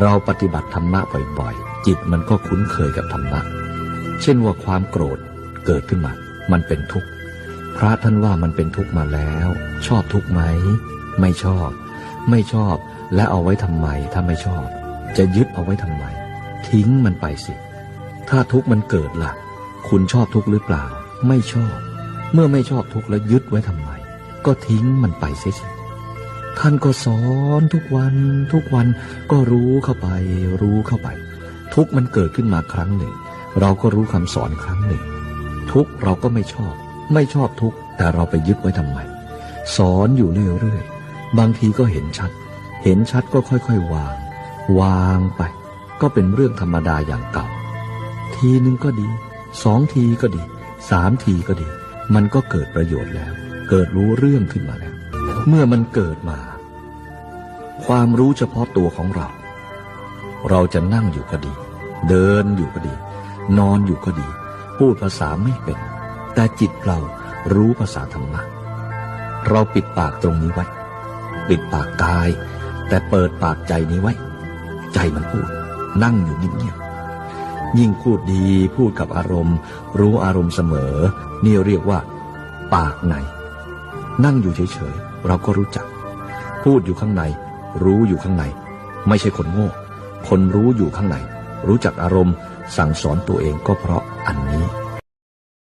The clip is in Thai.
เราปฏิบัติธรรมะบ่อยๆ จิตมันก็คุ้นเคยกับธรรมะ เช่นว่าความโกรธเกิดขึ้นมา มันเป็นทุกข์ พระท่านว่ามันเป็นทุกข์มาแล้ว ชอบทุกข์ไหม ไม่ชอบ ไม่ชอบ และเอาไว้ทำไม ถ้าไม่ชอบ จะยึดเอาไว้ทำไม ทิ้งมันไปสิ ถ้าทุกข์มันเกิดล่ะ คุณชอบทุกข์หรือเปล่า ไม่ชอบ เมื่อไม่ชอบทุกข์แล้วยึดไว้ทำไม ก็ทิ้งมันไปเสียสิ ท่านก็สอนทุกวันทุกวันก็รู้เข้าไป รู้เข้าไป ทุกมันเกิดขึ้นมาครั้งหนึ่ง เราก็รู้คำสอนครั้งหนึ่ง ทุกเราก็ไม่ชอบ ไม่ชอบทุกแต่เราไปยึดไว้ทำไมสอนอยู่เรื่อยๆบางทีก็เห็นชัด เห็นชัดก็ค่อยๆวาง วางไป ก็เป็นเรื่องธรรมดาอย่างเก่า ทีหนึ่งก็ดีสองทีก็ดีสามทีก็ดี มันก็เกิดประโยชน์แล้ว เกิดรู้เรื่องขึ้นมาแล้ว เมื่อมันเกิดมา ความรู้เฉพาะตัวของเรา เราจะนั่งอยู่ก็ดี เดินอยู่ก็ดี นอนอยู่ก็ดี พูดภาษาไม่เป็น แต่จิตเรารู้ภาษาธรรมะเราปิดปากตรงนี้ไว้ ปิดปากกาย แต่เปิดปากใจนี้ไว้ ใจมันพูด นั่งอยู่เงียบๆยิ่งพูดดีพูดกับอารมณ์ รู้อารมณ์เสมอ นี่เรียกว่า ปากในนั่งอยู่เฉยๆ เราก็รู้จัก พูดอยู่ข้างใน รู้อยู่ข้างใน ไม่ใช่คนโง่ คนรู้อยู่ข้างใน รู้จักอารมณ์ สั่งสอนตัวเองก็เพราะอันนี้